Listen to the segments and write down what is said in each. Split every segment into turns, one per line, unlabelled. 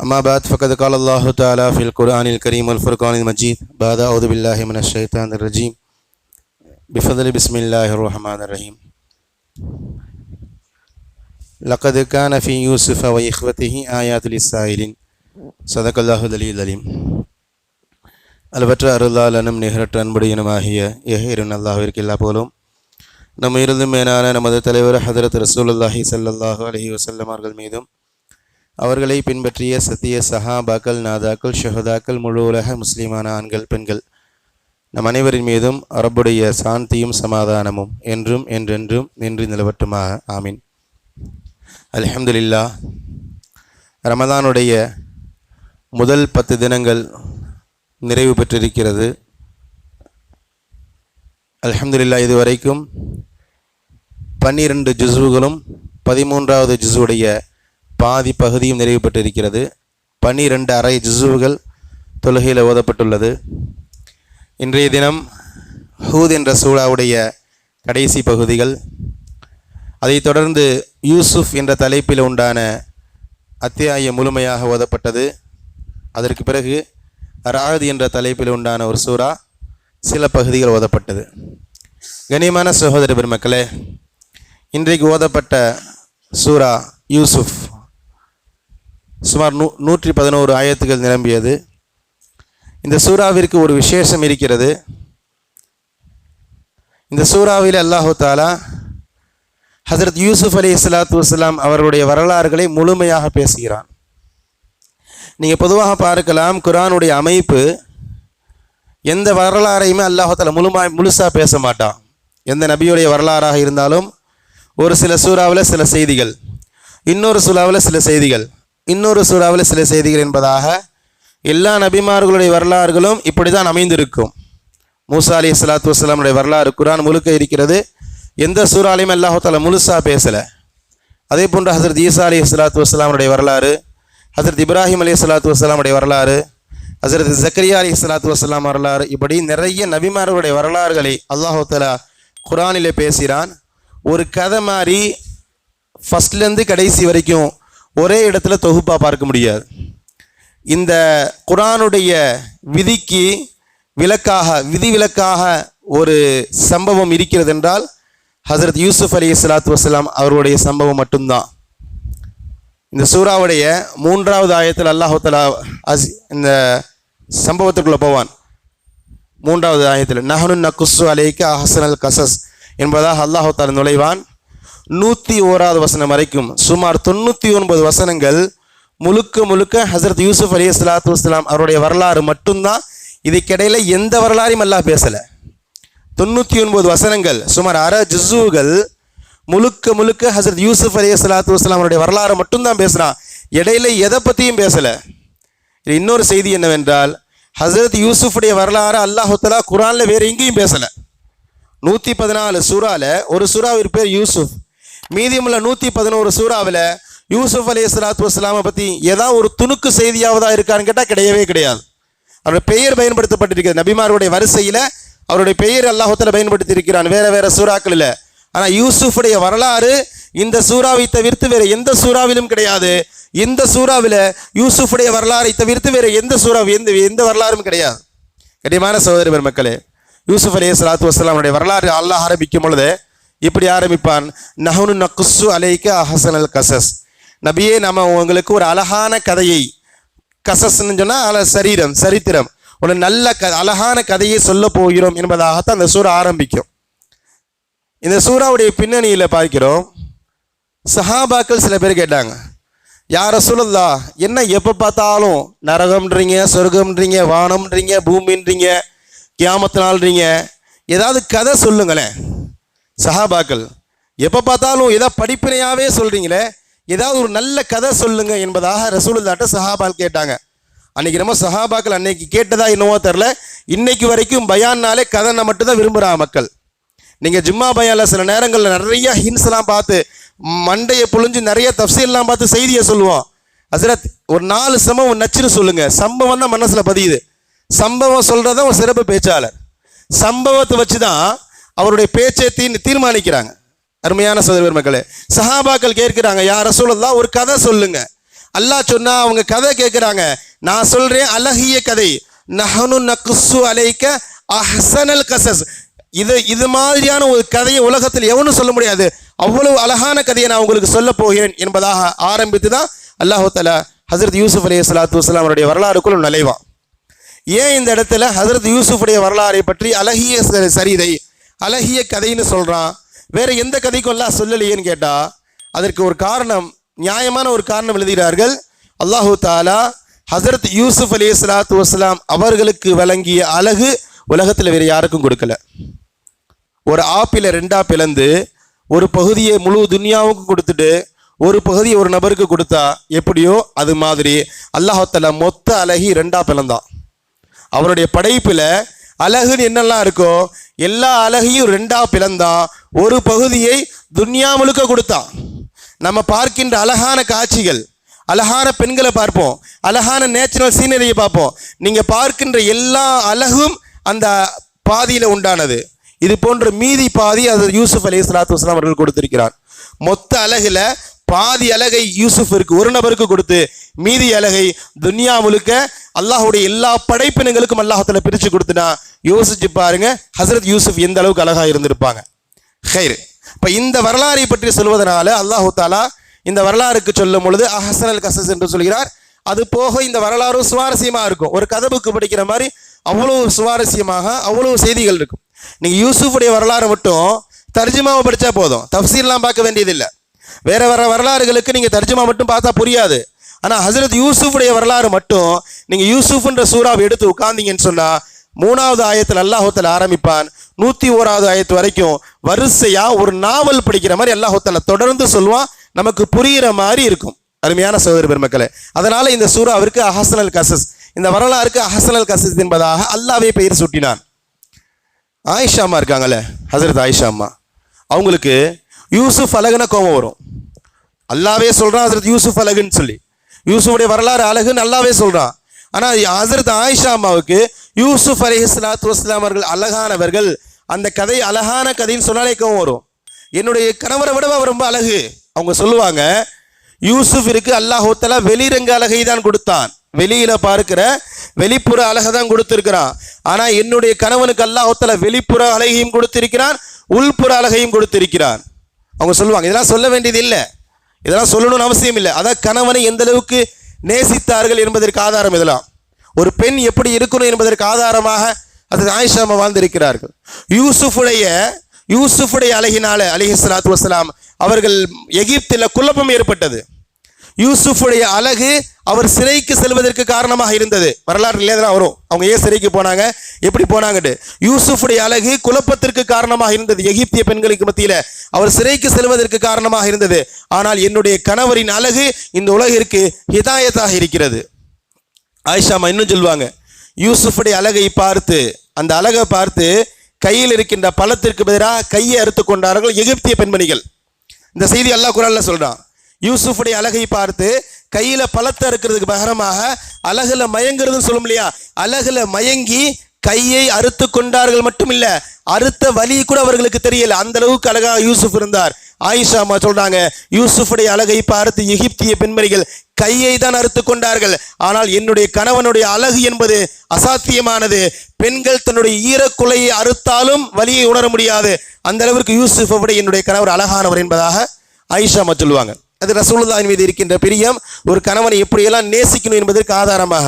أما بعد فقد قال الله تعالى في القرآن الكريم والفرقان المجيد بعد أعوذ بالله من الشيطان الرجيم بفضل بسم الله الرحمن الرحيم لقد كان في يوسف وإخوته آيات للسائلين صدق الله العلي العليم அளவற்ற அருளாளனும் நிகரற்ற அன்புடையனுமாகிய எஹிரன் அல்லாஹிற்கு எல்லா போலும் நம் இருந்தும் மேலான நமது தலைவர் ஹதரத் ரசூலுல்லாஹி ஸல்லல்லாஹு அலைஹி வஸல்லம் அவர்கள் மீதும் அவர்களை பின்பற்றிய சத்திய சஹாபாக்கள் நாதாக்கள் ஷஹதாக்கள் முழு உலக முஸ்லீமான ஆண்கள் பெண்கள். நம் அனைவரின் மீதும் அரபுடைய சாந்தியும் சமாதானமும் என்றும் என்றென்றும் நின்று நிலவட்டுமாக. ஆமீன். அலமதுல்லா ரமதானுடைய முதல் பத்து தினங்கள் நிறைவு பெற்றிருக்கிறது. அலமதுல்லா இதுவரைக்கும் பன்னிரண்டு ஜிசுகளும் பதிமூன்றாவது ஜிசுடைய பாதி பகுதியும் நிறைவு பெற்றிருக்கிறது பன்னிரண்டு அரை ஜுசுவுகள் தொழுகையில் ஓதப்பட்டுள்ளது. இன்றைய தினம் ஹூத் என்ற சூழாவுடைய கடைசி பகுதிகள். அதைத் தொடர்ந்து யூசுஃப் என்ற தலைப்பில் உண்டான அத்தியாயம் முழுமையாக ஓதப்பட்டது. அதற்கு பிறகு ராது என்ற தலைப்பில் உண்டான ஒரு சூறா சில பகுதிகள் ஓதப்பட்டது. கனியமான சகோதர பெருமக்களே இன்றைக்கு ஓதப்பட்ட சூரா யூசுஃப் சுமார் நூ நூற்றி பதினோரு ஆயத்துகள் நிரம்பியது. இந்த சூறாவிற்கு ஒரு விசேஷம் இருக்கிறது. இந்த சூறாவில் அல்லாஹு தாலா ஹசரத் யூசுஃப் அலி இஸ்லாத்து வஸ்லாம் அவர்களுடைய வரலாறுகளை முழுமையாக பேசுகிறான். நீங்கள் பொதுவாக பார்க்கலாம் குரானுடைய அமைப்பு எந்த வரலாறையுமே அல்லாஹால முழுமா முழுசாக பேச மாட்டான். எந்த நபியுடைய வரலாறாக இருந்தாலும் ஒரு சில சூறாவில் சில செய்திகள் இன்னொரு சூறாவில் சில செய்திகள். இன்னொரு சூறாவில் சில செய்திகள் என்பதாக எல்லா நபிமார்களுடைய வரலாறுகளும் இப்படி தான் அமைந்திருக்கும். மூசா அலி இஸ்லாத்து வஸ்லாமுடைய வரலாறு குரான் முழுக்க இருக்கிறது. எந்த சூறாலையும் அல்லாஹால முழுசாக பேசலை. அதே போன்று ஹசரத் ஈசா அலி இஸ்லாத்து வஸ்லாமுடைய வரலாறு ஹசரத் இப்ராஹிம் அலி சலாத்து வஸ்லாமுடைய வரலாறு ஹசரத் ஜக்கரியா அலி இஸ்லாத்து வஸ்லாம் வரலாறு இப்படி நிறைய நபிமார்களுடைய வரலாறுகளை அல்லாஹாலா குரானிலே பேசுகிறான். ஒரு கதை மாதிரி ஃபஸ்ட்லேருந்து கடைசி வரைக்கும் ஒரே இடத்துல தொகுப்பாக பார்க்க முடியாது. இந்த குரானுடைய விதிக்கு விலக்காக விதி விலக்காக ஒரு சம்பவம் இருக்கிறது என்றால் ஹசரத் யூசுப் அலி சலாத்து வசலாம் அவருடைய சம்பவம் மட்டும்தான். இந்த சூறாவுடைய மூன்றாவது ஆயத்தில் அல்லாஹலா தலா அஸ் இந்த சம்பவத்துக்குள்ளே போவான். மூன்றாவது ஆயத்தில் நஹனு நக்குசு அலைக்கு அஹசனல் கசஸ் என்பதாக அல்லாஹு நுழைவான். நூற்றி ஓராவது வசனம் வரைக்கும் சுமார் தொண்ணூற்றி ஒன்பது வசனங்கள் முழுக்க முழுக்க ஹசரத் யூசுப் அலி இஸ்லாத்து வஸ்லாம் அவருடைய வரலாறு மட்டும்தான். இதுக்கிடையில் எந்த வரலாறையும் எல்லாம் பேசலை. தொண்ணூற்றி ஒன்பது வசனங்கள் சுமார் அற ஜிசுகள் முழுக்க முழுக்க ஹசரத் யூசுப் அலி சலாத்து வஸ்லாம் அவருடைய வரலாறு மட்டும்தான் பேசுகிறான் இடையில எதை பற்றியும் பேசலை. இது இன்னொரு செய்தி என்னவென்றால் ஹசரத் யூசுஃபுடைய வரலாறு அல்லாஹுத்தலா குரானில் வேறு எங்கேயும் பேசலை. நூற்றி பதினாலு சூறாவில் ஒரு சூறாவிற்கு பேர் யூசுஃப். மீதியுமுள்ள நூற்றி பதினோரு சூறாவில் யூசுப் அலி இஸ்லாத்து வஸ்லாமை பற்றி ஏதாவது ஒரு துணுக்கு செய்தியாவதா இருக்கான்னு கேட்டால் கிடையவே கிடையாது. அவருடைய பெயர் பயன்படுத்தப்பட்டிருக்கிறது. நபிமாருடைய வரிசையில் அவருடைய பெயர் அல்லாஹத்தில் பயன்படுத்தி இருக்கிறான் வேற வேற சூறாக்களில். ஆனால் யூசுஃபுடைய வரலாறு இந்த சூறாவை தவிர்த்து வேற எந்த சூறாவிலும் கிடையாது. இந்த சூறாவில் யூசுஃபுடைய வரலாறை தவிர்த்து வேற எந்த சூறா எந்த எந்த வரலாறும் கிடையாது. கடிமான சகோதரி பெருமக்களே யூசுஃப் அலி சலாத்து வஸ்லாமுடைய வரலாறு அல்லாஹ் ஆரம்பிக்கும் பொழுது இப்படி ஆரம்பிப்பான். நஹனு நக்குசு அலைக்க அஹசனல் அல் கசஸ். நபியே நம்ம உங்களுக்கு ஒரு அழகான கதையை கசஸ்ன்னு சொன்னால் அல சரீரம் சரித்திரம். ஒரு நல்ல க அழகான கதையை சொல்ல போகிறோம் என்பதாகத்தான் அந்த சூறா ஆரம்பிக்கும். இந்த சூறாவுடைய பின்னணியில் பார்க்கிறோம். சஹாபாக்கள் சில பேர் கேட்டாங்க யார சொல்லுதா என்ன எப்போ பார்த்தாலும் நரகம்ன்றீங்க சொர்க்கம்ன்றீங்க வானம்ன்றீங்க பூமின்றீங்க கியாமத்தினாள்ன்றீங்க ஏதாவது கதை சொல்லுங்களேன். சஹாபாக்கள் எப்போ பார்த்தாலும் ஏதாவது படிப்பினையாகவே சொல்கிறீங்களே ஏதாவது ஒரு நல்ல கதை சொல்லுங்க என்பதாக ரசூலுல்லாட்ட சஹாபால் கேட்டாங்க. அன்னைக்கு நம்ம சஹாபாக்கள் அன்னைக்கு கேட்டதா என்னவோ தெரில இன்னைக்கு வரைக்கும் பயான்னாலே கதனை மட்டும்தான் விரும்புகிறாங்க மக்கள். நீங்கள் ஜும்மா பயானில் சில நேரங்களில் நிறைய ஹின்ஸ்லாம் பார்த்து மண்டையை புழிஞ்சு நிறைய தப்சீல்லாம் பார்த்து செய்தியை சொல்லுவோம். ஹசரத் ஒரு நாலு சம்பவம் நச்சுன்னு சொல்லுங்கள் சம்பவம் தான் மனசில் பதியுது. சம்பவம் சொல்கிறத ஒரு சிறப்பு பேச்சாளர். சம்பவத்தை வச்சு தான் அவருடைய பேச்சை தீ தீர்மானிக்கிறாங்க. அருமையான சகோதரர் மக்களே சஹாபாக்கள் கேட்கிறாங்க யார் சொல்லலாம் ஒரு கதை சொல்லுங்க. அல்லாஹ் சொன்னா அவங்க கதை கேட்குறாங்க நான் சொல்றேன் அழகிய கதை. நஹனு நக்சு அலைக்க அஹசனல் கசஸ் இது இது மாதிரியான ஒரு கதையை உலகத்தில் எவனும் சொல்ல முடியாது. அவ்வளவு அழகான கதையை நான் உங்களுக்கு சொல்ல போகிறேன் என்பதாக ஆரம்பித்து தான் அல்லாஹு தலா ஹசரத் யூசுப் அலி சலாத்து வஸ்லாம் அவருடைய வரலாறுக்குள் நுழைவான். ஏன் இந்த இடத்துல ஹசரத் யூசுஃபுடைய வரலாறை பற்றி அழகிய சரிதை அழகிய கதைன்னு சொல்கிறான் வேறு எந்த கதைக்கும் எல்லாம் சொல்லலையேன்னு கேட்டால் அதற்கு ஒரு காரணம் நியாயமான ஒரு காரணம் எழுதுகிறார்கள். அல்லாஹு தாலா ஹசரத் யூசுப் அலி சலாத்து வஸ்லாம் அவர்களுக்கு வழங்கிய அழகு உலகத்தில் வேறு யாருக்கும் கொடுக்கல. ஒரு ஆப்பிளை ரெண்டாக பிளந்து ஒரு பகுதியை முழு துன்யாவுக்கும் கொடுத்துட்டு ஒரு பகுதியை ஒரு நபருக்கு கொடுத்தா எப்படியோ அது மாதிரி அல்லாஹால மொத்த அழகி ரெண்டாக பிளந்தான். அவருடைய படைப்பில் அழகுன்னு என்னெல்லாம் இருக்கோ எல்லா அழகையும் ரெண்டாக பிளந்தான் ஒரு பகுதியை துன்யா முழுக்க கொடுத்தான் நம்ம பார்க்கின்ற அழகான காட்சிகள் அழகான பெண்களை பார்ப்போம் அழகான நேச்சுரல் சீனரியை பார்ப்போம். நீங்கள் பார்க்கின்ற எல்லா அழகும் அந்த பாதியில் உண்டானது. இது போன்ற மீதி பாதி அது யூசுப் அலி சலாத்து வஸ்லாம் அவர்கள் கொடுத்திருக்கிறார். மொத்த அழகில் பாதி அழகை யூசுஃபிற்கு ஒரு நபருக்கு கொடுத்து மீதி அழகை துன்யா முழுக்க அல்லாஹுடைய எல்லா படைப்பினங்களுக்கும் அல்லாஹத்துல பிரிச்சு கொடுத்துனா யோசிச்சு பாருங்க ஹசரத் யூசுப் எந்த அளவுக்கு அழகா இருந்திருப்பாங்க. ஹைர் இப்ப இந்த வரலாறை பற்றி சொல்வதனால அல்லாஹு தாலா இந்த வரலாறுக்கு சொல்லும் பொழுது அஹசனல் கசஸ் என்று சொல்கிறார் அது போக இந்த வரலாறும் சுவாரஸ்யமா இருக்கும். ஒரு கதை புக்கு படிக்கிற மாதிரி அவ்வளவு சுவாரஸ்யமாக அவ்வளவு செய்திகள் இருக்கும். நீங்க யூசுஃபுடைய வரலாறு மட்டும் தர்ஜிமாவை படிச்சா போதும். தப்சீர்லாம் பார்க்க வேண்டியதில்லை. வேற வேற வரலாறுகளுக்கு நீங்க தர்ஜுமா மட்டும் பார்த்தா புரியாது. ஆனால் ஹசரத் யூசுஃபுடைய வரலாறு மட்டும் நீங்க யூசுஃப்ன்ற சூறாவை எடுத்து உட்கார்ந்தீங்கன்னு சொன்னா மூணாவது ஆயத்தில் அல்லாஹோத்தில் ஆரம்பிப்பான். நூத்தி ஓராவது ஆயத்து வரைக்கும் வரிசையா ஒரு நாவல் படிக்கிற மாதிரி அல்லாஹோத்தில் தொடர்ந்து சொல்லுவான். நமக்கு புரிகிற மாதிரி இருக்கும். அருமையான சகோதர பெருமக்களே அதனால் இந்த சூறாவிற்கு அஹசனல் கசஸ் இந்த வரலாறுக்கு அஹசனல் கசஸ் என்பதாக அல்லாவே பெயர் சூட்டினான். ஆயிஷா அம்மா இருக்காங்கல்ல ஹசரத் ஆயிஷா அம்மா. அவங்களுக்கு யூசுஃப் அழகுன கோபம் வரும். அல்லாவே சொல்கிறான் ஹசரத் யூசுஃப் அழகுன்னு சொல்லி. யூசுஃபுடைய வரலாறு அழகுன்னு அல்லாவே சொல்கிறான் ஆனால் ஹசரத் ஆயிஷா அம்மாவுக்கு யூசுஃப் அலி இஸ்லாத்து வஸ்லாம் அவர்கள் அழகானவர்கள் அந்த கதை அழகான கதைன்னு சொன்னாலே கோவம் வரும். என்னுடைய கணவரை விட அவர் ரொம்ப அழகு? அவங்க சொல்லுவாங்க யூசுஃபிற்கு அல்லாஹோத்தலா வெளிரங்க அழகை தான் கொடுத்தான். வெளியில பார்க்கிற வெளிப்புற அழகை தான் கொடுத்திருக்கிறான். ஆனா என்னுடைய கணவனுக்கு அல்லாஹோத்தலா வெளிப்புற அழகையும் கொடுத்திருக்கிறான் உள்புற அழகையும் கொடுத்திருக்கிறான். அவங்க சொல்லுவாங்க இதெல்லாம் சொல்ல வேண்டியது இல்லை. இதெல்லாம் சொல்லணும்னு அவசியம் இல்லை. அதான் கணவனை எந்த அளவுக்கு நேசித்தார்கள் என்பதற்கு ஆதாரம் இதெல்லாம். ஒரு பெண் எப்படி இருக்கணும் என்பதற்கு ஆதாரமாக அது ஆயிஷாமா வாழ்ந்திருக்கிறார்கள். யூசுஃபுடைய யூசுஃபுடைய அழகினால அலிஹி சலாத்து வசலாம் அவர்கள் எகிப்தில் குழப்பம் ஏற்பட்டது. யூசுஃபுடைய அழகு அவர் சிறைக்கு செல்வதற்கு காரணமாக இருந்தது. வரலாறு தான் வரும். அவங்க ஏன் சிறைக்கு போனாங்க? எப்படி போனாங்கட்டு யூசுஃபுடைய அழகு குழப்பத்திற்கு காரணமாக இருந்தது. எகிப்திய பெண்களுக்கு மத்தியில் அவர் சிறைக்கு செல்வதற்கு காரணமாக இருந்தது. ஆனால் என்னுடைய கணவரின் அழகு இந்த உலகிற்கு ஹிதாயத்தாக இருக்கிறது. ஆயிஷாமா இன்னும் சொல்லுவாங்க. யூசுஃபுடைய அழகை பார்த்து அந்த அழகை பார்த்து கையில் இருக்கின்ற பழத்திற்கு பதிலாக கையை அறுத்து கொண்டார்கள் எகிப்திய பெண்மணிகள். இந்த செய்தி அல்லா குரான்ல சொல்றான். யூசுஃபுடைய அழகை பார்த்து கையில பழத்தை இருக்கிறதுக்கு பகரமாக அழகுல மயங்குறதுன்னு சொல்லும் இல்லையா? அழகுல மயங்கி கையை அறுத்து கொண்டார்கள் மட்டும் இல்ல அறுத்த வலி கூட அவர்களுக்கு தெரியல. அந்த அளவுக்கு அழகா யூசுப் இருந்தார். ஆயிஷா அம்மா சொல்றாங்க யூசுஃபுடைய அழகை பார்த்து எகிப்திய பெண்மணிகள் கையை தான் அறுத்து கொண்டார்கள். ஆனால் என்னுடைய கணவனுடைய அழகு என்பது அசாத்தியமானது. பெண்கள் தன்னுடைய ஈரக்குலையை அறுத்தாலும் வலியை உணர முடியாது. அந்த அளவிற்கு யூசுஃபை விட என்னுடைய கணவர் அழகானவர் என்பதாக ஆயிஷா அம்மா சொல்லுவாங்க. அது ரசூலுல்லாஹின் மீது இருக்கின்ற பிரியம். ஒரு கணவனை எப்படியெல்லாம் நேசிக்கணும் என்பதற்கு ஆதாரமாக.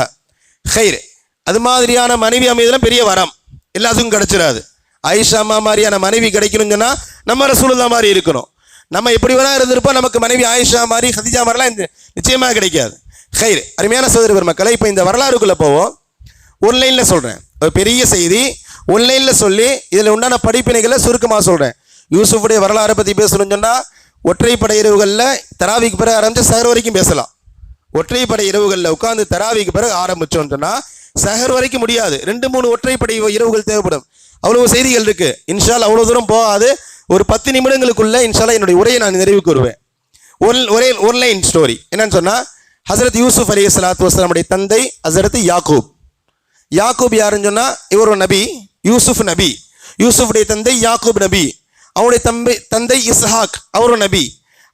ஹைர் அது மாதிரியான மனைவி அமைதியெல்லாம் பெரிய வரம். எல்லாத்துக்கும் கிடைச்சிடாது. ஆயிஷா அம்மா மாதிரியான மனைவி கிடைக்கணும்னு சொன்னால் நம்ம ரசூலுல்லா மாதிரி இருக்கணும். நம்ம எப்படி வேணா இருந்திருப்போம். நமக்கு மனைவி ஆயிஷா மாதிரி ஹதிஜா மாதிரிலாம் நிச்சயமாக கிடைக்காது. ஹைர் அருமையான சோதரி பெருமக்களை இப்போ இந்த வரலாறுக்குள்ளே போவோம். ஒன்லைனில் சொல்கிறேன் ஒரு பெரிய செய்தி. ஒன்லைனில் சொல்லி இதில் உண்டான படிப்பினைகளை சுருக்கமாக சொல்கிறேன் யூசுஃபுடைய வரலாறை பற்றி பேசணும்னு சொன்னால் ஒற்றைப்படை இரவுகளில் தராவிக்கு பிறகு ஆரம்பித்து சகர் வரைக்கும் பேசலாம். ஒற்றைப்படை இரவுகளில் உட்காந்து தராவிக்கு பிறகு ஆரம்பித்தோம் சொன்னால் சஹர் வரைக்கும் முடியாது. ரெண்டு மூணு ஒற்றைப்படை இரவுகள் தேவைப்படும். அவ்வளவு செய்திகள் இருக்கு. இன்ஷால் அவ்வளோ தூரம் போகாது. ஒரு பத்து நிமிடங்களுக்குள்ள இன்ஷால்லா என்னுடைய உரையை நான் நிறைவுக்கு வருவேன். ஒரு ஒரே ஒரு லைன் ஸ்டோரி என்னன்னு சொன்னால் ஹசரத் யூசுப் அலி சலாத்து வஸ்லாமுடைய தந்தை ஹசரத் யாக்கூப். யாக்கூப் யாருன்னு சொன்னால் இவர் நபி யூசுப் நபி. யூசுஃபுடைய தந்தை யாக்கூப் நபி. அவனுடைய தம்பி தந்தை இஸ்ஹாக் அவரும் நபி.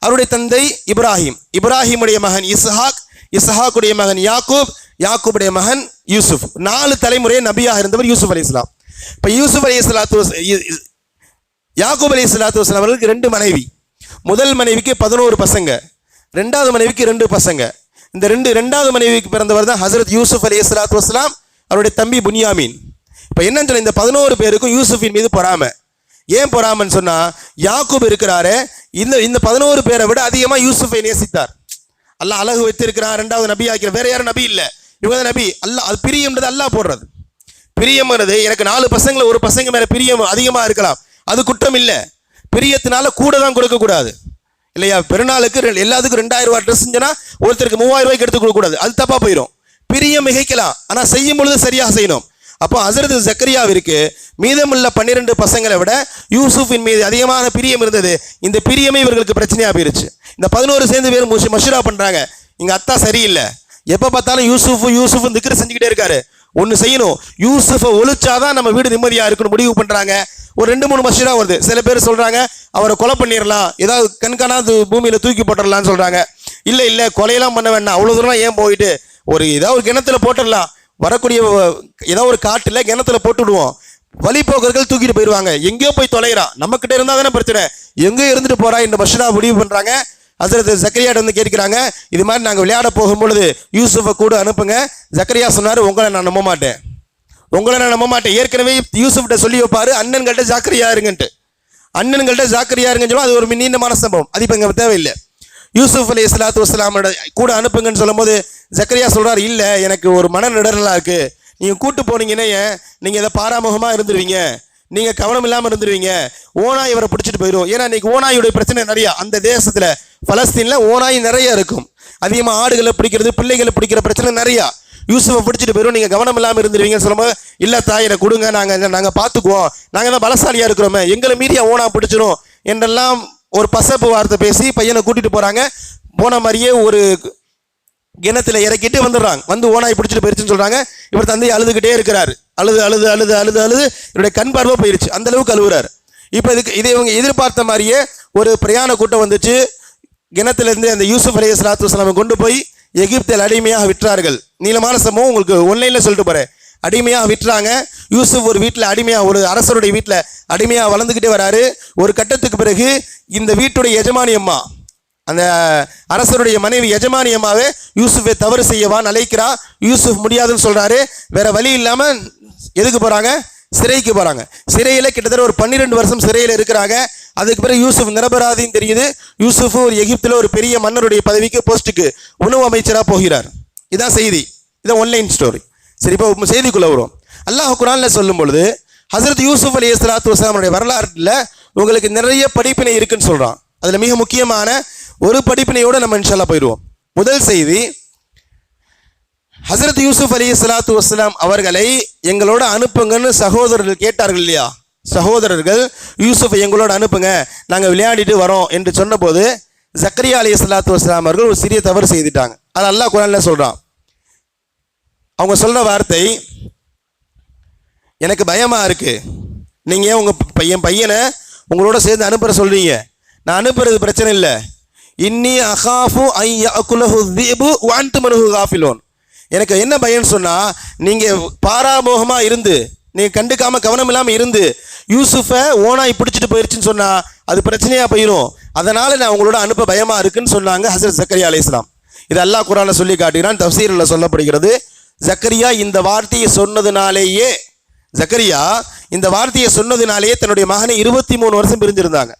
அவருடைய தந்தை இப்ராஹிம். இப்ராஹிமுடைய மகன் இஸ்ஹாக் இஸ்ஹாக்குடைய மகன் யாக்கூப் யாக்கூபுடைய மகன் யூசுப். நாலு தலைமுறையை நபியாக இருந்தவர் யூசுப் அலி இஸ்லாம் இப்போ யூசுப் அலி இஸ்லாத்து யாக்கூப் அலி இஸ்லாத்து வஸ்லாம் அவர்களுக்கு ரெண்டு மனைவி. முதல் மனைவிக்கு பதினோரு பசங்க. ரெண்டாவது மனைவிக்கு ரெண்டு பசங்க. இந்த ரெண்டு ரெண்டாவது மனைவிக்கு பிறந்தவர் தான் ஹசரத் யூசுப் அலி இஸ்லாத்து வஸ்லாம் அவருடைய தம்பி புனியாமீன். இப்போ என்னன்னு சொல்ல இந்த பதினோரு பேருக்கும் யூசுஃபின் மீது பொறாமை. ஏன் பொறாமன்னு சொன்னா யாக்கூப் இருக்கிறாரு. இந்த இந்த பதினோரு பேரை விட அதிகமாக யூசுஃபை நேசித்தார். அல்ல அழகு வைத்திருக்கிறான் ரெண்டாவது நபி ஆக்கிற வேற யாரும் நபி இல்லை. இவங்க தான் நபி அல்ல அது பிரியம்ன்றது அல்லா போடுறது. பிரியம்ங்கிறது எனக்கு நாலு பசங்களை ஒரு பசங்க மேல பிரியம் அதிகமா இருக்கலாம். அது குற்றம் இல்லை. பிரியத்தினால கூட தான் கொடுக்க கூடாது. இல்லையா? பெருநாளுக்கு ரெ- எல்லாத்துக்கும் ரெண்டாயிரம் ரூபாய் ட்ரெஸ் செஞ்சனா ஒருத்தருக்கு மூவாயிரம் ரூபாய்க்கு எடுத்து கொடுக்க கூடாது. அது தப்பா போயிடும் பிரியம் மிகைக்கலாம். ஆனா செய்யும் பொழுது சரியாக செய்யணும். அப்போ ஹசரத் ஜக்கரியாவிற்கு மீதமுள்ள பன்னிரெண்டு பசங்களை விட யூசுஃபின் மீது அதிகமான பிரியம் இருந்தது. இந்த பிரியமே இவர்களுக்கு பிரச்சனையாக போயிருச்சு. இந்த பதினோரு சேர்ந்து பேர் முஷ்- மஷூரா பண்ணுறாங்க எங்கள் அத்தா சரியில்லை. எப்போ பார்த்தாலும் யூசுஃப் யூசுஃப் திக்கிற செஞ்சுக்கிட்டே இருக்காரு. ஒன்று செய்யணும். யூசுஃபை ஒழிச்சாதான் நம்ம வீடு நிம்மதியாக இருக்கணும் முடிவு பண்ணுறாங்க ஒரு ரெண்டு மூணு மஷூரா வருது. சில பேர் சொல்கிறாங்க அவரை கொலை பண்ணிடலாம் ஏதாவது கண்காணாது பூமியில் தூக்கி போட்டுடலாம்னு சொல்கிறாங்க இல்லை இல்லை கொலையெல்லாம் பண்ண வேண்டாம். அவ்வளோ தூரம் ஏன் போயிட்டு? ஒரு ஏதாவது ஒரு கிணத்துல போட்டுடலாம் வரக்கூடிய ஏதோ ஒரு காட்டில் கிணத்துல போட்டு விடுவோம். வழிபோக்கர்கள் தூக்கிட்டு போயிடுவாங்க. எங்கேயோ போய் தொலைகிறான் நம்மக்கிட்ட இருந்தால் தானே பிரச்சனை. எங்கேயோ இருந்துட்டு போகிறா இந்த மஷூரா முடிவு பண்ணுறாங்க ஹசரத் ஜக்கரியாட்ட வந்து கேட்கிறாங்க. இது மாதிரி நாங்கள் விளையாட போகும்பொழுது யூசுஃபை கூட அனுப்புங்க. ஜக்கரியா சொன்னார் உங்களை நான் நம்ப மாட்டேன். உங்களை நான் நம்ப மாட்டேன். ஏற்கனவே யூசுஃப்கிட்ட சொல்லி வைப்பார். அண்ணன்கள்ட்ட ஜாக்கிரியா இருங்கன்ட்டு. அண்ணன்கள்ட்ட ஜாக்கிரியா இருங்கன்னு சொல்லுவோம் அது ஒரு நீண்டமான சம்பவம் அது இப்போ இங்கே தேவையில்லை. யூசுப் அலி இஸ்லாத்து வஸ்லாமோட கூட அனுப்புங்கன்னு சொல்லும்போது ஜக்கரியா சொல்கிறார் இல்லை எனக்கு ஒரு மன நிடரலா இருக்குது நீங்கள் கூட்டு போனீங்கன்னா ஏன் நீங்கள் இதை பாராமுகமாக இருந்துருவீங்க. நீங்கள் கவனம் இல்லாமல் இருந்துருவீங்க. ஓனாய் இவரை பிடிச்சிட்டு போயிடும் ஏன்னா இன்னைக்கு ஓனாயுடைய பிரச்சனை நிறையா. அந்த தேசத்தில் பலஸ்தீனில் ஓனாய் நிறைய இருக்கும். அதிகமாக ஆடுகளை பிடிக்கிறது பிள்ளைகளை பிடிக்கிற பிரச்சனை நிறையா. யூசுஃபை பிடிச்சிட்டு போயிடும் நீங்கள் கவனம் இல்லாமல் இருந்துருவீங்கன்னு சொல்லும்போது இல்லை தாயிரை கொடுங்க. நாங்கள் நாங்கள் பார்த்துக்குவோம். நாங்கள் தான் பலசாலியாக இருக்கிறோமே. எங்களை மீறியா ஓனா பிடிச்சிரும். என்றெல்லாம் ஒரு பசப்பு வார்த்தை பேசி பையனை கூட்டிகிட்டு போகிறாங்க போன மாதிரியே ஒரு கிணத்துல இறக்கிட்டு வந்துடுறாங்க. வந்து ஓனாய் பிடிச்சிட்டு போயிருச்சுன்னு சொல்கிறாங்க இவர் தந்தை அழுதுகிட்டே இருக்கிறாரு. அழுது அழுது அழுது அழுது அழுது இவருடைய கண் பார்வை போயிருச்சு. அந்த அளவுக்கு அழுகுறாரு இப்போ இதுக்கு இதை இவங்க எதிர்பார்த்த மாதிரியே ஒரு பிரயாண கூட்டம் வந்துச்சு. கிணத்துலேருந்து அந்த யூசுப் அலி சலாத்து வஸ்லாமை கொண்டு போய் எகிப்தில் அடிமையாக விற்றார்கள். நீளமான சம்பவம் உங்களுக்கு ஒன்லைனில் சொல்லிட்டு போகிறேன் அடிமையாக விட்டுறாங்க. யூசுப் ஒரு வீட்டில் அடிமையாக ஒரு அரசருடைய வீட்டில் அடிமையாக வளர்ந்துக்கிட்டே வராரு. ஒரு கட்டத்துக்கு பிறகு இந்த வீட்டுடைய எஜமானி அம்மா அந்த அரசருடைய மனைவி எஜமானி அம்மாவே யூசுஃபை தவறு செய்யவான்னு அழைக்கிறா யூசுஃப் முடியாதுன்னு சொல்கிறாரு வேற வழி இல்லாமல் எதுக்கு போகிறாங்க சிறைக்கு போகிறாங்க சிறையில் கிட்டத்தட்ட ஒரு பன்னிரெண்டு வருஷம் சிறையில் இருக்கிறாங்க. அதுக்கு பிறகு யூசுஃப் நிரபராதின்னு தெரியுது. யூசுப் ஒரு எகிப்தில் ஒரு பெரிய மன்னருடைய பதவிக்கு போஸ்ட்டுக்கு உணவு அமைச்சராக போகிறார். இதான் செய்தி. இதான் ஒன்லைன் ஸ்டோரி சரி இப்போ செய்திக்குள்ளே வரும் அல்லாஹ் குரானில் சொல்லும் பொழுது ஹசரத் யூசுப் அலி இஸ்லாத்து வஸ்லாமுடைய வரலாற்றில் உங்களுக்கு நிறைய படிப்பினை இருக்குன்னு சொல்கிறான் அதில் மிக முக்கியமான ஒரு படிப்பினையோட நம்ம இன்ஷால்லா போயிடுவோம். முதல் செய்தி ஹசரத் யூசுப் அலி சலாத்து வஸ்லாம் அவர்களை எங்களோட அனுப்புங்கன்னு சகோதரர்கள் கேட்டார்கள் இல்லையா? சகோதரர்கள் யூசுஃபை எங்களோட அனுப்புங்க நாங்கள் விளையாடிட்டு வரோம் என்று சொன்னபோது ஜக்கரியா அலி சலாத்து வஸ்லாம் அவர்கள் ஒரு சிறிய தவறு செய்துட்டாங்க. அது அல்லாஹ் குரான்ல சொல்கிறான் அவங்க சொல்கிற வார்த்தை எனக்கு பயமாக இருக்குது நீங்கள் ஏன் பையன் பையனை உங்களோட சேர்ந்து அனுப்புகிற சொல்கிறீங்க நான் அனுப்புறது பிரச்சனை இல்லை. இன்னி அஹாஃபு ஐயாக்குலஹு தீபு வான்ட்டு மனுகு காஃபிலோன். எனக்கு என்ன பயம்னு சொன்னால் நீங்கள் பாராமோகமாக இருந்து நீங்கள் கண்டுக்காமல் கவனம் இல்லாமல் இருந்து யூசுஃபை ஓனாய் பிடிச்சிட்டு போயிருச்சுன்னு சொன்னால் அது பிரச்சனையாக போயிடும் அதனால் நான் உங்களோட அனுப்ப பயமாக இருக்குன்னு சொன்னாங்க ஹசரத் ஜக்கரியா அலைஹிஸ்ஸலாம் இது அல்லாஹ் குரானை சொல்லி காட்டுகிறான் தஃசீரில் சொல்லப்படுகிறது. ஜக்கரியா இந்த வார்த்தையை சொன்னதுனாலேயே ஜக்கரியா இந்த வார்த்தையை சொன்னதுனாலேயே தன்னுடைய மகனை இருபத்தி மூணு வருஷம் பிரிஞ்சிருந்தாங்க.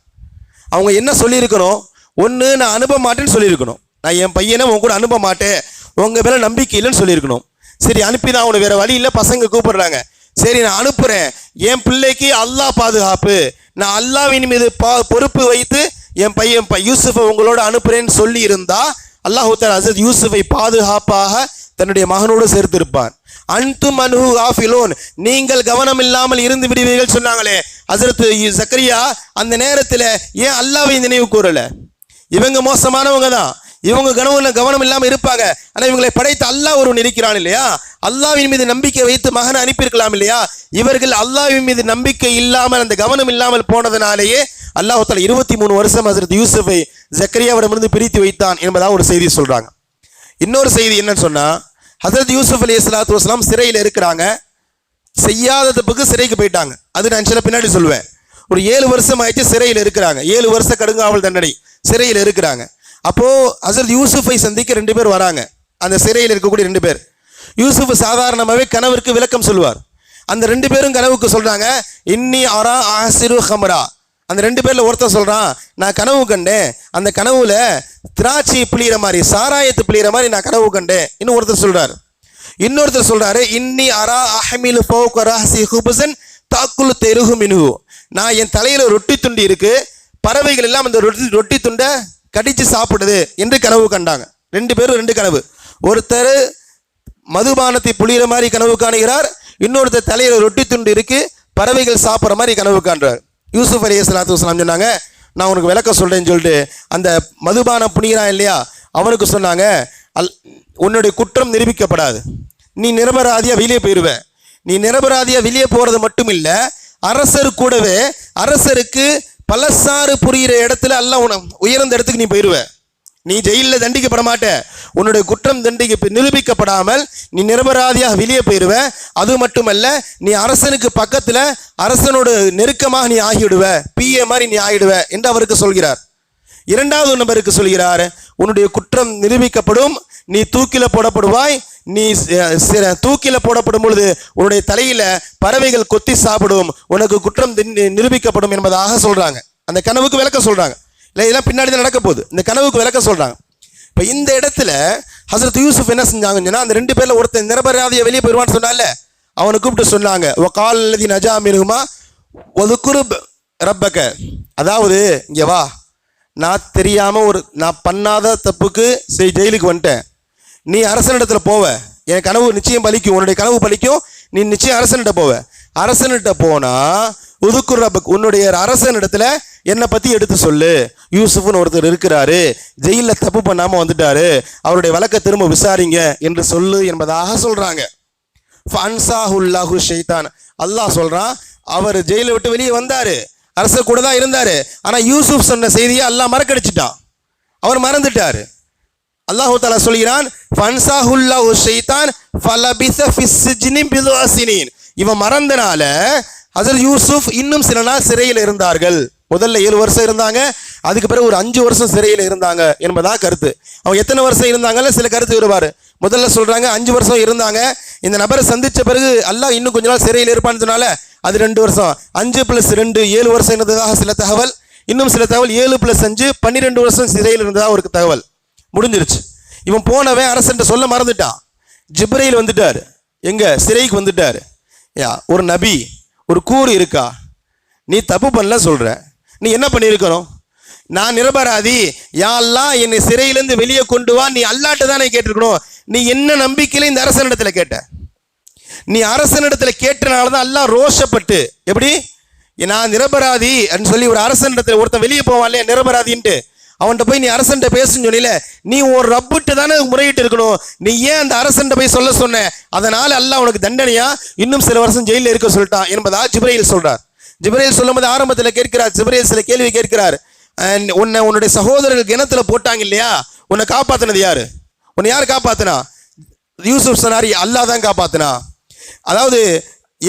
அவங்க என்ன சொல்லியிருக்கணும்? ஒன்று நான் அனுப்ப மாட்டேன்னு சொல்லியிருக்கணும். நான் என் பையனை உன் கூட அனுப்ப மாட்டேன். உங்கள் மேலே நம்பிக்கை இல்லைன்னு சொல்லியிருக்கணும். சரி அனுப்பி தான் அவனை வேறு வழி இல்லை பசங்க கூப்பிடுறாங்க. சரி நான் அனுப்புகிறேன் என் பிள்ளைக்கு அல்லாஹ் பாதுகாப்பு. நான் அல்லாவின் மீது பா பொறுப்பு வைத்து என் பையன் ப யூசுஃபை உங்களோட அனுப்புகிறேன்னு சொல்லி இருந்தால் அல்லாஹூத்தர் அசத் யூசுஃபை பாதுகாப்பாக தன்னுடைய மகனோடு சேர்த்திருப்பான். அன்தும் ஆஃப் ஆஃபிலோன். நீங்கள் கவனம் இல்லாமல் இருந்து விடுவீர்கள் சொன்னாங்களே. ஹசரத் சக்கரியா அந்த நேரத்தில் ஏன் அல்லாவை நினைவு கூறலை? இவங்க மோசமானவங்க தான் இவங்க கனவுல கவனம் இல்லாமல் இருப்பாங்க. ஆனால் இவங்களை படைத்து அல்லாஹ் ஒரு இருக்கிறான் இல்லையா? அல்லாவின் மீது நம்பிக்கை வைத்து மகனை அனுப்பியிருக்கலாம் இல்லையா? இவர்கள் அல்லாவின் மீது நம்பிக்கை இல்லாமல் அந்த கவனம் இல்லாமல் போனதுனாலேயே அல்லாஹ் இருபத்தி மூணு வருஷம் ஹசரத் யூசுஃபை ஜக்கரியாவிடமிருந்து பிரித்து வைத்தான் என்பதாக ஒரு செய்தி சொல்கிறாங்க இன்னொரு செய்தி என்னன்னு சொன்னால் ஹசரத் யூசுப் அலி இஸ்லாத்து வஸ்லாம் சிறையில் இருக்கிறாங்க. செய்யாத தப்புக்கு சிறைக்கு போயிட்டாங்க. அது நான் சில பின்னாடி சொல்லுவேன் ஒரு ஏழு வருஷம் ஆயிடுச்சு சிறையில் இருக்கிறாங்க. ஏழு வருஷ கடுங்காவல் தண்டனை. சிறையில் இருக்கிறாங்க. அப்போது ஹசரத் யூசுஃபை சந்திக்க ரெண்டு பேர் வராங்க. அந்த சிறையில் இருக்கக்கூடிய ரெண்டு பேர். யூசுஃப் சாதாரணமாகவே கனவிற்கு விளக்கம் சொல்லுவார். அந்த ரெண்டு பேரும் கனவுக்கு சொல்கிறாங்க இன்னி அரா ஆசிரு ஹமரா. அந்த ரெண்டு பேரில் ஒருத்தன் சொல்கிறான் நான் கனவு கண்டேன். அந்த கனவுல திராட்சை பிளிகிற மாதிரி சாராயத்து பிளிகிற மாதிரி நான் கனவு கண்டேன். இன்னும் ஒருத்தர் சொல்கிறார் இன்னொருத்தர் சொல்கிறாரு இன்னி அரா அஹமில் ஃபௌக ரஹசி ஹுபசன் தாக்குலு தெருகு மினுகு நான் என் தலையில் ரொட்டி துண்டு இருக்குது பறவைகள் எல்லாம் அந்த ரொட்டி ரொட்டி துண்டை கடித்து சாப்பிடுது என்று கனவு கண்டாங்க. ரெண்டு பேரும் ரெண்டு கனவு. ஒருத்தர் மதுபானத்தை புளிகிற மாதிரி கனவு காணுகிறார் இன்னொருத்தர் தலையில் ரொட்டி துண்டு இருக்குது பறவைகள் சாப்பிட்ற மாதிரி கனவு காண்றார். யூசுப் அலி சலாத்து வஸ்லாம் சொன்னாங்க நான் உனக்கு விளக்க சொல்கிறேன்னு சொல்லிட்டு அந்த மதுபான புனிகிறான் இல்லையா? அவனுக்கு சொன்னாங்க அல் உன்னுடைய குற்றம் நிரூபிக்கப்படாது. நீ நிரபராதியாக வெளியே போயிடுவ நீ நிரபராதியாக வெளியே போகிறது மட்டும் இல்லை அரசர் கூடவே அரசருக்கு பலசாறு புரிகிற இடத்துல எல்லாம் உன உயர்ந்த இடத்துக்கு நீ போயிடுவ நீ ஜெயிலில் தண்டிக்கப்பட மாட்ட. உன்னுடைய குற்றம் தண்டிக்க நிரூபிக்கப்படாமல் நீ நிரபராதியாக வெளியே போயிடுவ அது மட்டுமல்ல நீ அரசனுக்கு பக்கத்தில் அரசனோடு நெருக்கமாக நீ ஆகிவிடுவ. பிஏ மாதிரி நீ ஆகிடுவ என்று அவருக்கு சொல்கிறார். இரண்டாவது நபருக்கு சொல்கிறார் உன்னுடைய குற்றம் நிரூபிக்கப்படும். நீ தூக்கில போடப்படுவாய். நீ தூக்கில போடப்படும் பொழுது உன்னுடைய தலையில பறவைகள் கொத்தி சாப்பிடும். உனக்கு குற்றம் நிரூபிக்கப்படும் என்பதாக சொல்றாங்க. அந்த கனவுக்கு விளக்க சொல்றாங்க. இல்லை இதெல்லாம் பின்னாடி தான் நடக்க போகுது. இந்த கனவுக்கு விளக்க சொல்கிறாங்க இப்போ இந்த இடத்துல ஹசரத் யூசுப் என்ன செஞ்சாங்கன்னு சொன்னால் அந்த ரெண்டு பேரில் ஒருத்தன் நிரபராதியை வெளியே போயிடுவான்னு சொன்னால அவனை கூப்பிட்டு சொன்னாங்க ஓ கால் அல்லதி நஜா மிருகுமா ஒதுக்குரு ரப்பக்க. அதாவது இங்கே வா. நான் தெரியாமல் ஒரு நான் பண்ணாத தப்புக்கு சரி ஜெயிலுக்கு வந்துட்டேன். நீ அரசனிடத்தில் போவ. என் கனவு நிச்சயம் பலிக்கும். உன்னுடைய கனவு பலிக்கும். நீ நிச்சயம் அரசன்கிட்ட போவ. அரசன்கிட்ட போனால் உதுக்குர் ரபக் உன்னுடைய அரசனிடத்துல என்னை பத்தி எடுத்து சொல்லு. யூசுஃப்னு ஒருத்தர் இருக்கிறாரு. ஜெயில தப்பு பண்ணாம வந்துட்டாரு. அவருடைய வழக்கை திரும்ப விசாரிங்க என்று சொல்லு என்பதாக சொல்றாங்க. ஃபன்சாஹுல்லாஹு ஷைத்தான் அல்லாஹ் சொல்றான் அவர் ஜெயிலை விட்டு வெளியே வந்தாரு. அரசர் கூட தான் இருந்தாரு. ஆனா யூசுப் சொன்ன செய்தியை அல்லாஹ் மறக்கடிச்சிட்டான். அவர் மறந்துட்டாரு. அல்லாஹு தாலா சொல்கிறான் ஃபன்சாஹுல்லாஹு ஷைத்தான் ஃபலபிஸ ஃபிஸ்ஜினி பிதுஅசினீன் இவன் மறந்தனால அதில் யூசுப் இன்னும் சில நாள் சிறையில் இருந்தார்கள். முதல்ல ஏழு வருஷம் இருந்தாங்க. அதுக்கு பிறகு ஒரு அஞ்சு வருஷம் சிறையில் இருந்தாங்க என்பதா கருத்து. அவங்க எத்தனை வருஷம் இருந்தாங்கல்ல சில கருத்து வருவார் முதல்ல சொல்கிறாங்க அஞ்சு வருஷம் இருந்தாங்க. இந்த நபரை சந்தித்த பிறகு அல்லாஹ் இன்னும் கொஞ்ச நாள் சிறையில் இருப்பான்னு சொன்னால அது ரெண்டு வருஷம். அஞ்சு ப்ளஸ் ரெண்டு ஏழு வருஷம் இருந்ததாக சில தகவல். இன்னும் சில தகவல் ஏழு பிளஸ் அஞ்சு பன்னிரெண்டு வருஷம் சிறையில் இருந்ததாக ஒரு தகவல். முடிஞ்சிருச்சு. இவன் போனவன் அரசன்ட்ட சொல்ல மறந்துட்டான். ஜிப்ரையில் வந்துட்டார். எங்கே? சிறைக்கு வந்துட்டார். யா ஒரு நபி. ஒரு கூறு இருக்கா? நீ தப்பு பண்ணல சொல்கிற நீ என்ன பண்ணியிருக்கணும்? நான் நிரபராதி. யாரெல்லாம் என்னை சிறையிலேருந்து வெளியே கொண்டு வா. நீ அல்லாட்ட தானே கேட்டிருக்கணும். நீ என்ன நம்பிக்கையில இந்த அரசனிடத்தில் கேட்ட? நீ அரசனிடத்தில் கேட்டனால தான் எல்லாம் ரோஷப்பட்டு. எப்படி? நான் நிரபராதி. அப்படின்னு சொல்லி ஒரு அரசனிடத்தில் ஒருத்தன் வெளியே போவான் இல்லையா நிரபராதின்ட்டு. அவன்கிட்ட போய் நீ அரசன்ட்ட பேசுன்னு சொல்லல நீ ஒரு ரப்புட்டு தானே முறையிட்டு இருக்கணும். நீ ஏன் அந்த அரசன்ட்ட போய் சொல்ல சொன்ன? அதனால அல்லாஹ் உனக்கு தண்டனையா? இன்னும் சில வருஷம் ஜெயிலில் இருக்க சொல்லிட்டான் என்பதா ஜிப்ரையில் சொல்றார். ஜிப்ரையில் சொல்லும்போது ஆரம்பத்தில் கேட்கிறார் ஜிப்ரையில் சில கேள்வி கேட்கிறார். உன்னை உன்னுடைய சகோதரர்கள் கிணத்துல போட்டாங்க இல்லையா? உன்னை காப்பாத்தினது யாரு? உன்னை யார் காப்பாத்தினா? யூசுப் சனாரி அல்லாஹ் தான் காப்பாத்தினா. அதாவது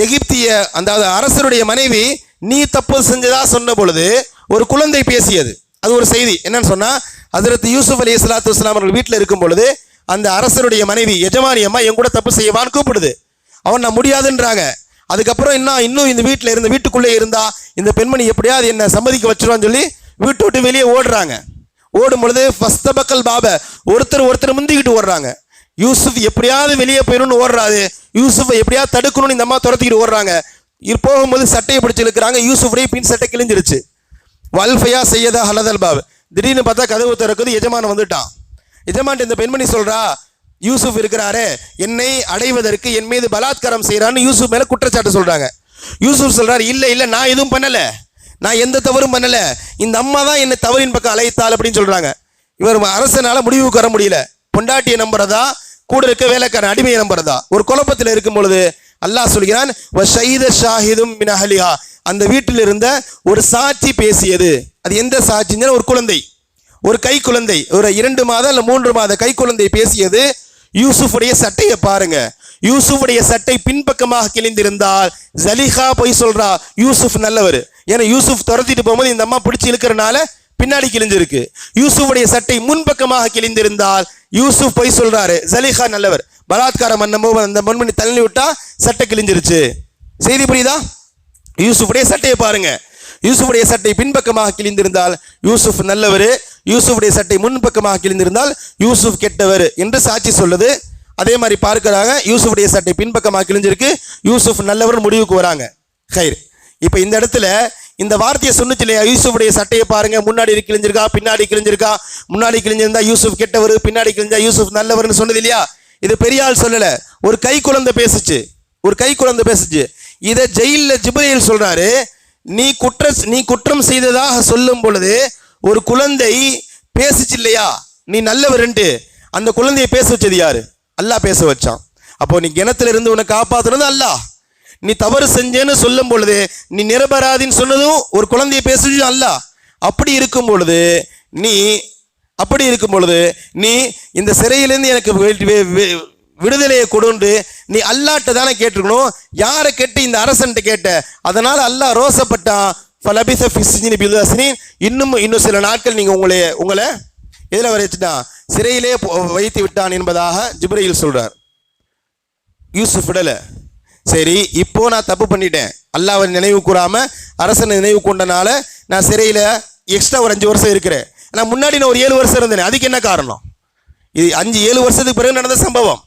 எகிப்திய அந்த அரசருடைய மனைவி நீ தப்பு செஞ்சதா சொன்ன பொழுது ஒரு குழந்தை பேசியது. அது ஒரு செய்தி. என்னன்னு சொன்னா அதிரத்து யூசுப் அலி இஸ்லாத்து இஸ்லாம் அவர்கள் வீட்டில் இருக்கும் பொழுது அந்த அரசருடைய மனைவி எஜமானி அம்மா என் கூட தப்பு செய்வான்னு கூப்பிடுது. அவன் நான் முடியாதுன்றாங்க. அதுக்கப்புறம் இன்னும் இன்னும் இந்த வீட்டில் இருந்த வீட்டுக்குள்ளே இருந்தா இந்த பெண்மணி எப்படியாவது என்ன சம்மதிக்க வச்சிருவான்னு சொல்லி வீட்டு விட்டு வெளியே ஓடுறாங்க. ஓடும் பொழுது ஃபஸ்தபக்கல் பாப ஒருத்தர் ஒருத்தர் முந்திக்கிட்டு ஓடுறாங்க. யூசுஃப் எப்படியாவது வெளியே போயிடணும்னு ஓடுறாரு. யூசுஃபை எப்படியாவது தடுக்கணும்னு இந்த அம்மா துரத்திக்கிட்டு ஓடுறாங்க. போகும்போது சட்டையை பிடிச்சு இழுக்கிறாங்க. யூசுஃபுடைய பின் சட்டை கிழிஞ்சிருச்சு. வல்ஃபையா செய்யதா ஹலதல் பாப்? திடீர்னு பார்த்தா கதவு திறக்குது எஜமான் வந்துட்டான். எஜமான் இந்த பெண்மணி சொல்றா யூசுப் இருக்கிறாரே என்னை அடைவதற்கு என் மீது பலாத்காரம் செய்கிறான்னு யூசுப் மேலே குற்றச்சாட்டு சொல்கிறாங்க யூசுப் சொல்கிறார் இல்லை இல்லை நான் எதுவும் பண்ணலை. நான் எந்த தவறும் பண்ணலை. இந்த அம்மா தான் என்னை தவறின் பக்கம் அழைத்தாள் அப்படின்னு சொல்கிறாங்க இவர் அரசனால் முடிவுக்கு வர முடியல. பொண்டாட்டியை நம்புறதா கூட இருக்க வேலைக்காரன் அடிமையை நம்புறதா? ஒரு குழப்பத்தில் இருக்கும் பொழுது அல்லாஹ் சொல்கிறான் ஷாஹிதும் மின் அந்த வீட்டில் இருந்த ஒரு சாட்சி பேசியது. அது எந்த சாட்சின்னா ஒரு குழந்தை. ஒரு கை குழந்தை. ஒரு இரண்டு மாதம் இல்லை மூன்று மாத கை குழந்தை பேசியது. யூசுஃபுடைய சட்டையை பாருங்க. யூசுஃபுடைய சட்டை பின்பக்கமாக கிழிந்திருந்தால் ஜலிஹா போய் சொல்றா யூசுஃப் நல்லவர். ஏன்னா யூசுஃப் துரத்திட்டு போகும்போது இந்த அம்மா பிடிச்சி இழுக்கிறனால பின்னாடி கிழிஞ்சிருக்கு. யூசுஃபுடைய சட்டை முன்பக்கமாக கிழிந்திருந்தால் யூசுப் போய் சொல்றாரு. ஜலிஹா நல்லவர். பலாத்காரம் பண்ணும்போது அந்த மண்மணி தள்ளி விட்டா சட்டை கிழிஞ்சிருச்சு. செய்தி புரியுதா? யூசுஃபுடைய சட்டையை பாருங்க. யூசுஃபுடைய சட்டை பின்பக்கமாக கிழிந்திருந்தால் யூசுப் நல்லவர். யூசுஃபுடைய சட்டை முன்பக்கமாக கிழிந்திருந்தால் யூசுப் கெட்டவர் என்று சாட்சி சொல்லுது. அதே மாதிரி பார்க்கறாங்க யூசுஃபுடைய சட்டை பின்பக்கமாக கிழிஞ்சிருக்கு. யூசுப் நல்லவர் முடிவுக்கு வராங்க. ஹைர். இப்போ இந்த இடத்துல இந்த வார்த்தையை சொன்னுச்சு இல்லையா யூசுஃபுடைய சட்டையை பாருங்க. முன்னாடி கிழிஞ்சிருக்கா பின்னாடி கிழிஞ்சிருக்கா? முன்னாடி கிழிஞ்சிருந்தா யூசுப் கெட்டவர் பின்னாடி கிழிஞ்சா யூசுப் நல்லவர்னு சொன்னது இல்லையா இது பெரிய ஆள் சொல்லல. ஒரு கை குழந்தை பேசுச்சு. ஒரு கை குழந்தை பேசுச்சு. இதை ஜெயிலில் ஜிப்ரீல் சொல்றாரு. நீ குற்ற நீ குற்றம் செய்ததாக சொல்லும் பொழுது ஒரு குழந்தை பேசுச்சு இல்லையா? நீ நல்லவருன்ட்டு. அந்த குழந்தையை பேச வச்சது யாரு? அல்லாஹ் பேச வச்சான். அப்போ நீ கிணத்துல இருந்து உன்னை காப்பாத்துறது அல்லாஹ். நீ தவறு செஞ்சேன்னு சொல்லும் பொழுது நீ நிரபராதின்னு சொன்னதும் ஒரு குழந்தையை பேசுச்சு அல்ல. அப்படி இருக்கும் பொழுது நீ அப்படி இருக்கும் பொழுது நீ இந்த சிறையிலேருந்து எனக்கு வி- விடுதலையை கொடுண்டு நீ அல்லாட்ட தானே கேட்டிருக்கணும்? யாரை கேட்டு இந்த அரசன்ட்டு கேட்ட? அதனால் அல்லாஹ் ரோசப்பட்டான். ஃபலபிச ஃபிஸ்ஜினி பில்தாசினின் இன்னும் இன்னும் சில நாட்கள் நீங்கள் உங்களை உங்களை எதில் வரைச்சிட்டான் சிறையிலே வைத்து விட்டான் என்பதாக ஜிப்ரையில் சொல்கிறார் யூசுஃப் விடலை. சரி இப்போ நான் தப்பு பண்ணிட்டேன். அல்லாவை நினைவு கூறாம அரசனை நினைவு கொண்டனால நான் சிறையில் எக்ஸ்ட்ரா ஒரு அஞ்சு வருஷம் இருக்கிறேன். நான் முன்னாடி நான் ஒரு ஏழு வருஷம் இருந்தேன் அதுக்கு என்ன காரணம்? இது அஞ்சு ஏழு வருஷத்துக்கு பிறகு நடந்த சம்பவம்.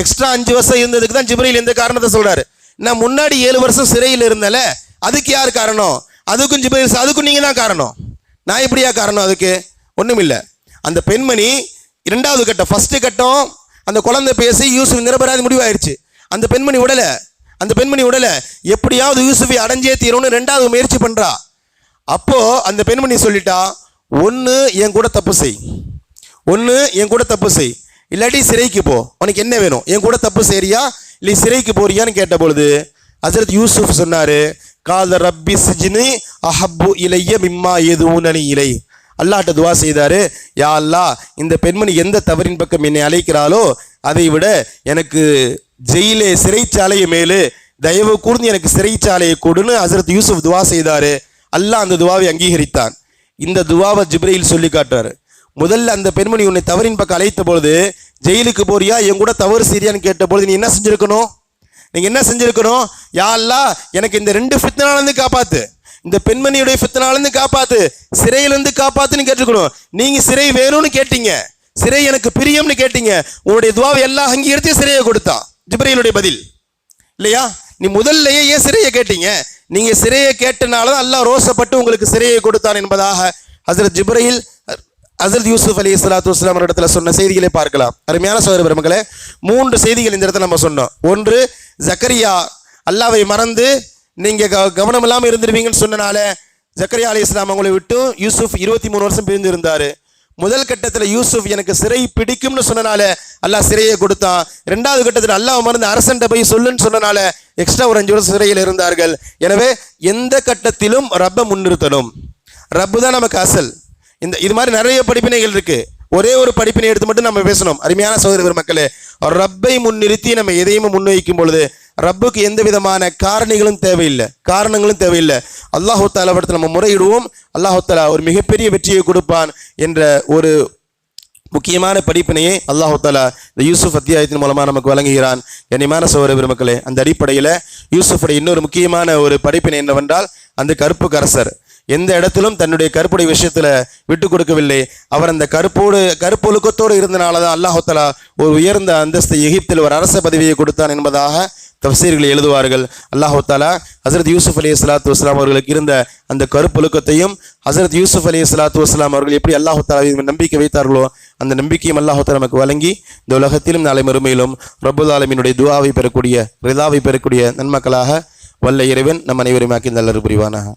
எக்ஸ்ட்ரா அஞ்சு வருஷம் இருந்ததுக்கு தான் ஜிப்ரையில் இந்த காரணத்தை சொல்கிறாரு நான் முன்னாடி ஏழு வருஷம் சிறையில் இருந்தல அதுக்கு யார் காரணம்? அதுக்கும் ஜிப்ரீல் அதுக்கும் நீங்கள் தான் காரணம். நான் எப்படியா காரணம் அதுக்கு? ஒன்றும் இல்லை. அந்த பெண்மணி இரண்டாவது கட்டம் ஃபஸ்ட்டு கட்டம் அந்த குழந்தை பேசி யூசுப் நிரபராதி முடிவாயிருச்சு. அந்த பெண்மணி உடலை அந்த பெண்மணி உடலை எப்படியாவது யூசுஃபை அடைஞ்சே தீரும்னு ரெண்டாவது முயற்சி பண்ணுறா அப்போது அந்த பெண்மணி சொல்லிட்டா ஒன்று என் கூட தப்பு செய். ஒன்று என் கூட தப்பு செய். இல்லாட்டி சிறைக்கு போ. உனக்கு என்ன வேணும்? என் கூட தப்பு செய்றியா? இல்லை சிறைக்கு போறியான்னு கேட்ட பொழுது ஹசரத் யூசுஃப் சொன்னார் காத ரப்பி சிஜினு அஹப்பு இலைய மிம்மா எதுவுனனி இலை. அல்லாட்ட துவா செய்தார் யா அல்லா இந்த பெண்மணி எந்த தவறின் பக்கம் என்னை அழைக்கிறாளோ அதை விட எனக்கு ஜெயிலே சிறைச்சாலையை மேலே தயவு கூர்ந்து எனக்கு சிறைச்சாலையை கொடுன்னு ஹசரத் யூசுப் துவா செய்தாரு. அல்லாஹ் அந்த துவாவை அங்கீகரித்தான். இந்த துவாவை ஜிப்ரையில் சொல்லி காட்டுறாரு. முதல்ல அந்த பெண்மணி உன்னை தவறின் பக்கம் அழைத்த பொழுது ஜெயிலுக்கு போறியா? என் கூட தவறு செய்றியான்னு கேட்ட பொழுது நீ என்ன செஞ்சிருக்கணும்? நீங்க என்ன செஞ்சிருக்கணும்? யாழ்லா எனக்கு இந்த ரெண்டு ஃபித்னாலேருந்து காப்பாற்று காப்பாத்து. இந்த பெண்மணியுடைய ஃபித்னாலேருந்து காப்பாற்று காப்பாத்து. காப்பாற்றுன்னு இருந்து காப்பாத்துன்னு நீங்க சிறை வேணும்னு கேட்டீங்க. சிறை எனக்கு பிரியம்னு கேட்டீங்க. உன்னுடைய துவாவை எல்லாம் அங்கீகரித்து சிறையை கொடுத்தான். ஜிப்ரீலுடைய பதில். இல்லையா? நீ முதல்லயே ஏன் சிறையை கேட்டீங்க? நீங்க சிறையை கேட்டனால தான் அல்லாஹ் ரோசப்பட்டு உங்களுக்கு சிறையை கொடுத்தான் என்பதாக ஹசரத் ஜிப்ரையில் ஹசரத் யூசுப் அலி இஸ்லாத்து வஸ்லாம் இடத்துல சொன்ன செய்திகளை பார்க்கலாம். அருமையான சோதர பெருமக்களே மூன்று செய்திகள் இந்த இடத்துல நம்ம சொன்னோம். ஒன்று ஜக்கரியா அல்லாவை மறந்து நீங்க க- கவனம் இல்லாமல் இருந்திருவீங்கன்னு சொன்னனால ஜக்கரியா அலி இஸ்லாம் அவங்களை விட்டு யூசுப் இருபத்தி மூணு வருஷம் பிரிந்து இருந்தாரு முதல் கட்டத்தில் யூசுப் எனக்கு சிறை பிடிக்கும்னு சொன்னனால அல்லாஹ் சிறையை கொடுத்தான். ரெண்டாவது கட்டத்தில் அல்லாஹ் மறந்து அரசன்ட்ட போய் சொல்லுன்னு சொன்னனால எக்ஸ்ட்ரா ஒரு அஞ்சு வருஷம் சிறையில் இருந்தார்கள். எனவே எந்த கட்டத்திலும் ரப்பை முன்னிறுத்தணும். ரப்பு தான் நமக்கு அசல். இந்த இது மாதிரி நிறைய படிப்பினைகள் இருக்குது ஒரே ஒரு படிப்பினை எடுத்து மட்டும் நம்ம பேசணும். அருமையான சகோதர மக்களே ரப்பை முன்னிறுத்தி நம்ம எதையுமே முன்வைக்கும் பொழுது ரப்புக்கு எந்த விதமான காரணிகளும் தேவையில்லை. காரணங்களும் தேவையில்லை. அல்லாஹு தாலா நம்ம முறையிடுவோம். அல்லாஹு தாலா ஒரு மிகப்பெரிய வெற்றியை கொடுப்பான் என்ற ஒரு முக்கியமான படிப்பினையை அல்லாஹு தாலா இந்த யூசுஃப் அத்தியாயத்தின் மூலமாக நமக்கு வழங்குகிறான். கண்ணியமான சோதர பெருமக்களே அந்த அடிப்படையில் யூசுஃபுடைய இன்னொரு முக்கியமான ஒரு படிப்பினை என்னவென்றால் அந்த கருப்பு கரசர் எந்த இடத்திலும் தன்னுடைய கருப்புடைய விஷயத்துல விட்டு கொடுக்கவில்லை. அவர் அந்த கருப்போடு கருப்பொழுக்கத்தோடு இருந்தனால தான் அல்லாஹாலா ஒரு உயர்ந்த அந்தஸ்து எகிப்தில் ஒரு அரச பதவியை கொடுத்தான் என்பதாக தஃசீர்கள் எழுதுவார்கள். அல்லாஹு ஹசரத் யூசுப் அலி சலாத்து வஸ்லாம் அவர்களுக்கு இருந்த அந்த கருப்பொழுக்கத்தையும் ஹசரத் யூசுப் அலி சலாத்து வஸ்லாம் அவர்கள் எப்படி அல்லாஹு நம்பிக்கை வைத்தார்களோ அந்த நம்பிக்கையும் அல்லாஹு நமக்கு வழங்கி இந்த உலகத்திலும் நாளை மறுமையிலும் ரப்புல் ஆலமீனுடைய துவாவை பெறக்கூடிய ரிதாவை பெறக்கூடிய நன்மக்களாக வல்ல இறைவன் நம் அனைவரும் ஆக்கி நல்லறு புரிவானாக.